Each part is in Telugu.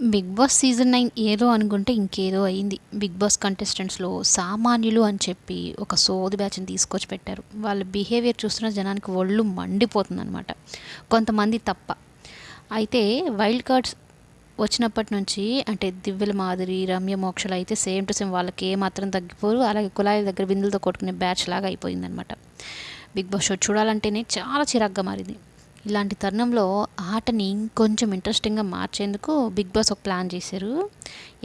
బిగ్ బాస్ సీజన్ నైన్ ఏదో అనుకుంటే ఇంకేదో అయింది. బిగ్ బాస్ కంటెస్టెంట్స్లో సామాన్యులు అని చెప్పి ఒక సోది బ్యాచ్ని తీసుకొచ్చి పెట్టారు. వాళ్ళ బిహేవియర్ చూస్తున్న జనానికి ఒళ్ళు మండిపోతుందన్నమాట. కొంతమంది తప్ప. అయితే వైల్డ్ కార్డ్స్ వచ్చినప్పటి నుంచి అంటే దివ్యల మాదిరి రమ్య మోక్షలు అయితే సేమ్ టు సేమ్ వాళ్ళకి ఏమాత్రం తగ్గిపోరు. అలాగే కుళాయి దగ్గర బిందులతో కొట్టుకునే బ్యాచ్ లాగా అయిపోయిందనమాట బిగ్ బాస్ షో చూడాలంటేనే చాలా చిరాగ్గా మారింది. ఇలాంటి తరుణంలో ఆటని ఇంకొంచెం ఇంట్రెస్టింగ్గా మార్చేందుకు బిగ్ బాస్ ఒక ప్లాన్ చేశారు.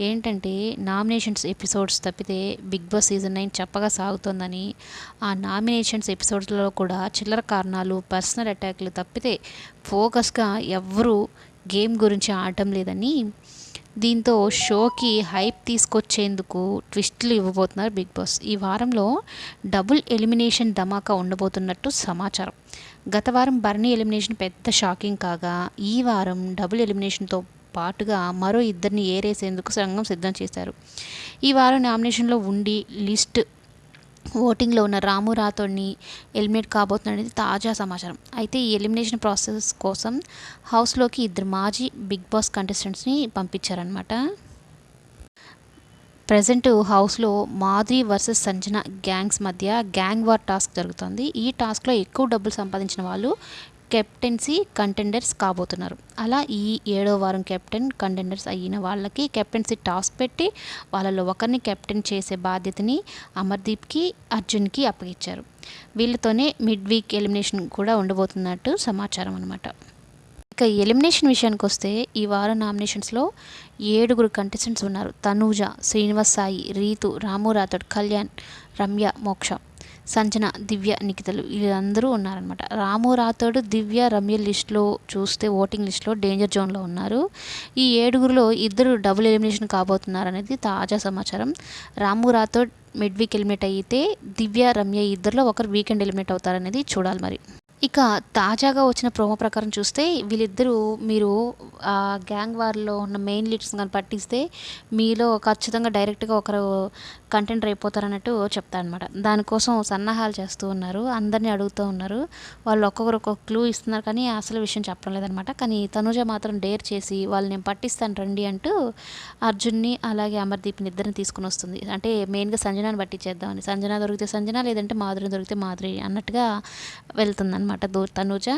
ఏంటంటే నామినేషన్స్ ఎపిసోడ్స్ తప్పితే బిగ్ బాస్ సీజన్ నైన్ చెప్పగా సాగుతోందని ఆ నామినేషన్స్ ఎపిసోడ్స్లో కూడా చిల్లర కారణాలు పర్సనల్ అటాక్లు తప్పితే ఫోకస్గా ఎవ్వరూ గేమ్ గురించి ఆడటం లేదని దీంతో షోకి హైప్ తీసుకొచ్చేందుకు ట్విస్ట్లు ఇవ్వబోతున్నారు బిగ్ బాస్. ఈ వారంలో డబుల్ ఎలిమినేషన్ ధమాకా ఉండబోతున్నట్టు సమాచారం. గత వారం బర్నీ ఎలిమినేషన్ పెద్ద షాకింగ్ కాగా ఈ వారం డబుల్ ఎలిమినేషన్తో పాటుగా మరో ఇద్దరిని ఏరేసేందుకు సంఘం సిద్ధం చేశారు. ఈ వారం నామినేషన్లో ఉండి లిస్ట్ ఓటింగ్లో ఉన్న రాము రాథోడ్ని ఎలిమినేట్ కాబోతున్నది తాజా సమాచారం. అయితే ఈ ఎలిమినేషన్ ప్రాసెస్ కోసం హౌస్లోకి ఇద్దరు మాజీ బిగ్ బాస్ కంటెస్టెంట్స్ని పంపించారనమాట ప్రజెంట్ హౌస్లో మాధురి వర్సెస్ సంజన గ్యాంగ్స్ మధ్య గ్యాంగ్ వార్ టాస్క్ జరుగుతుంది. ఈ టాస్క్లో ఎక్కువ డబ్బులు సంపాదించిన వాళ్ళు కెప్టెన్సీ కంటెండర్స్ కాబోతున్నారు. అలా ఈ ఏడో వారం కెప్టెన్ కంటెండర్స్ అయిన వాళ్ళకి కెప్టెన్సీ టాస్క్ పెట్టి వాళ్ళలో ఒకరిని కెప్టెన్ చేసే బాధ్యతని అమర్దీప్కి అర్జున్కి అప్పగించారు. వీళ్ళతోనే మిడ్ వీక్ ఎలిమినేషన్ కూడా ఉండబోతున్నట్టు సమాచారం అనమాట ఇక ఎలిమినేషన్ విషయానికి వస్తే ఈ వారం నామినేషన్స్లో ఏడుగురు కంటెస్టెంట్స్ ఉన్నారు. తనూజ శ్రీనివాస్ సాయి రీతు రాము రాథోడ్ కళ్యాణ్ రమ్య మోక్ష. సంజన దివ్య నిఖితలు వీళ్ళందరూ ఉన్నారనమాట రాము రాథోడ్ దివ్య రమ్య లిస్ట్లో చూస్తే ఓటింగ్ లిస్ట్లో డేంజర్ జోన్లో ఉన్నారు. ఈ ఏడుగురిలో ఇద్దరు డబుల్ ఎలిమినేషన్ కాబోతున్నారనేది తాజా సమాచారం. Ramu Rathod mid week eliminate అయితే దివ్య రమ్య ఇద్దరిలో ఒకరు వీకెండ్ ఎలిమినేట్ అవుతారనేది చూడాలి మరి. ఇక తాజాగా వచ్చిన ప్రోమో ప్రకారం చూస్తే వీళ్ళిద్దరూ మీరు ఆ గ్యాంగ్ వార్లో ఉన్న మెయిన్ లీడ్స్ కానీ పట్టిస్తే మీలో ఖచ్చితంగా డైరెక్ట్గా ఒకరు కంటెంటర్ అయిపోతారన్నట్టు చెప్తా అనమాట దానికోసం సన్నాహాలు చేస్తూ ఉన్నారు అందరినీ అడుగుతూ ఉన్నారు. వాళ్ళు ఒక్కొక్కరు ఒక్కొక్క క్లూ ఇస్తున్నారు కానీ అసలు విషయం చెప్పడం లేదనమాట కానీ తనుజ మాత్రం డేర్ చేసి వాళ్ళు నేను పట్టిస్తాను రండి అంటూ అర్జున్ని అలాగే అమర్దీప్ని ఇద్దరిని తీసుకుని వస్తుంది. అంటే మెయిన్గా సంజనాని పట్టించేద్దామని. సంజన దొరికితే సంజన లేదంటే మాధురి దొరికితే మాధురి అన్నట్టుగా వెళ్తుందన్నమాట. దో తనుజ.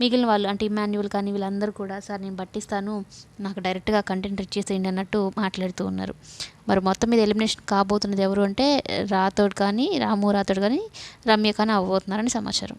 మిగిలిన వాళ్ళు అంటే ఇమాన్యువల్ కానీ వీళ్ళందరూ కూడా సార్ నేను పట్టిస్తాను నాకు డైరెక్ట్గా కంటెంట్ ఇచ్చేసేయండి అన్నట్టు మాట్లాడుతూ ఉన్నారు. మరి మొత్తం మీద ఎలిమినేషన్ కాబోతున్నది ఎవరు అంటే రాథోడ్ కానీ రాము రాథోడ్ కానీ రమ్య కానీ అవ్వబోతున్నారని సమాచారం.